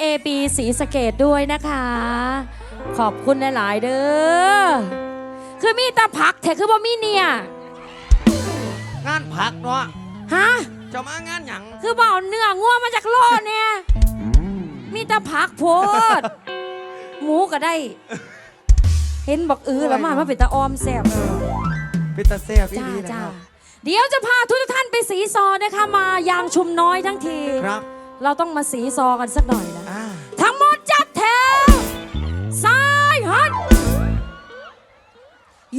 เอปีสีสเกตด้วยนะคะ ขอบคุณหลาย ๆ เด้อ คือมีแต่ผักแท้คือบ่มีเนี่ย งานผักเนาะฮะ เจะมางานหยังคือบ่เนื้อง่วมาจากโลเนี่ย มีแต่ผักโพด หมูก็ได้ เห็นบอกอือแล้วมามาเป็นตาออมแซ่บ เป็นตาแซ่บจ้าจ้าเดี๋ยวจะพาทุกท่านไปสีซอนะคะมายางชุมน้อยทั้งที ครับ เราต้องมาสีซอกันสักหน่อยนะ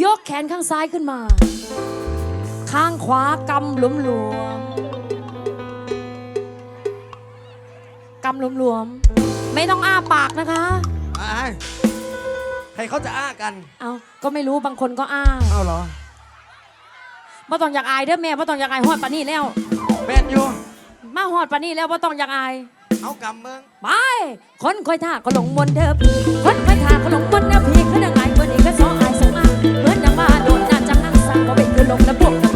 ยกแขนข้างซ้ายขึ้นมา ข้างขวากำหลวมหลวมกำหลวมหลวมไม่ต้องอ้าปากนะคะใครเขาจะอ้ากันเอาก็ไม่รู้บางคนก็อ้าเอาเหรอว่าต้องอยากอายเด้อแม่ว่าต้องอยากอายฮอดปานี่แล้ว แมนอยู่มาหอดปานี่แล้วว่าต้องอยากอาย เอากำเมือง ไป คนคอยท่าก็หลงมนต์เดิมคนคอยท่าก็หลงมนต์ on the book.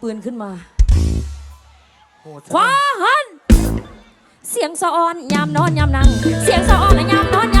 ปืนขึ้นมาคว้าหัน เสียงสะออนยามนอนยามนั่ง เสียงสะออนยามนอน